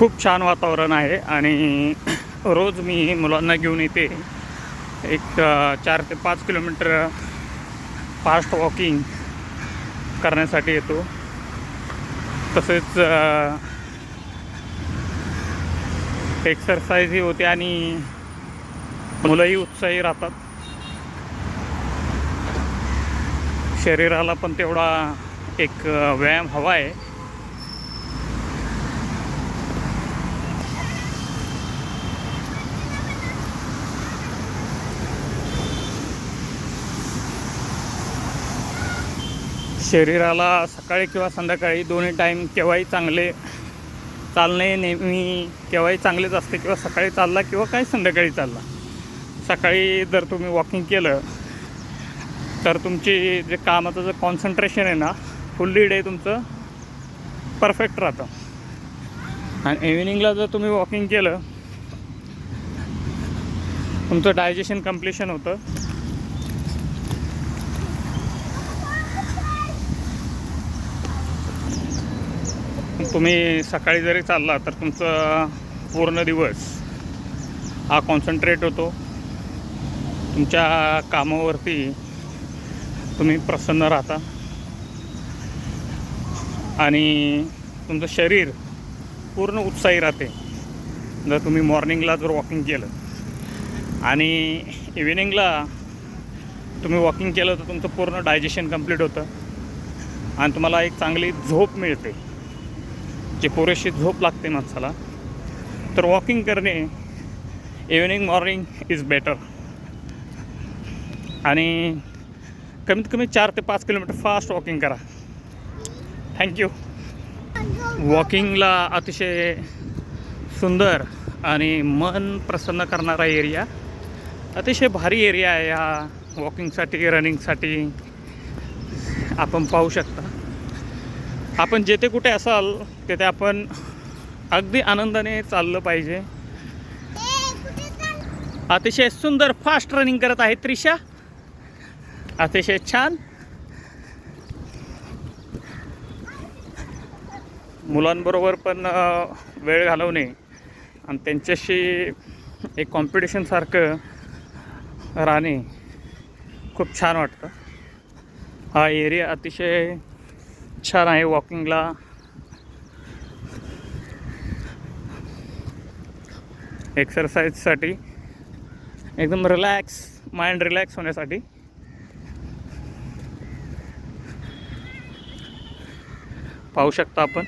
खूप छान वातावरण आहे आणि रोज मी मुलांना घेऊन येते. एक चार ते पाच किलोमीटर फास्ट वॉकिंग करण्यासाठी येतो. तसेच एक्सरसाइजही होते आणि मुलंही उत्साही राहतात. शरीराला पण तेवढा एक व्यायाम हवा आहे. शरीराला सकाळी किंवा संध्याकाळी दोन्ही टाईम केव्हाही चांगले चालणे नेहमी केव्हाही चांगलेच असते किंवा सकाळी चालला किंवा काही संध्याकाळी चालला. सकाळी जर तुम्ही वॉकिंग केलं तर तुमची जे कामाचं जे कॉन्सन्ट्रेशन आहे ना फुल्ली डे तुमचं परफेक्ट राहतं. आणि इव्हिनिंगला जर तुम्ही वॉकिंग केलं तुमचं डायजेशन कम्प्लिशन होतं. तुम्ही सकाळी जरी चालला तर तुमचा पूर्ण दिवस हा कॉन्सन्ट्रेट होतो. तुमच्या कामावरती तुम्ही प्रसन्न राहता. आणि तुमचं शरीर पूर्ण उत्साही राहते. जर तुम्ही मॉर्निंगला जर वॉकिंग केलं. आणि इव्हिनिंगला तुम्ही वॉकिंग केलं तर तुमचं पूर्ण डायजेशन कंप्लीट होतं. आणि तुम्हाला एक चांगली झोप मिळते. जी पुरेशी झोप लागते माणसाला तर वॉकिंग करणे इव्हिनिंग मॉर्निंग इज बेटर आणि कमीत कमी चार ते पाच किलोमीटर फास्ट वॉकिंग करा. थँक्यू वॉकिंगला अतिशय सुंदर आणि मन प्रसन्न करणारा एरिया अतिशय भारी एरिया आहे हा वॉकिंगसाठी रनिंगसाठी आपण पाहू शकता. आपण जेथे कुठे असाल तेथे आपण अगदी आनंदाने चाललं पाहिजे. अतिशय सुंदर फास्ट रनिंग करत आहे त्रिशा. अतिशय छान. मुलांबरोबर पण वेळ घालवणे आणि त्यांच्याशी एक कॉम्पिटिशनसारखं राहणे खूप छान वाटतं. हा एरिया अतिशय छान आहे वॉकिंगला. एक्सरसाइजसाठी एकदम रिलॅक्स माइंड रिलॅक्स होण्यासाठी. पाहू शकता आपण.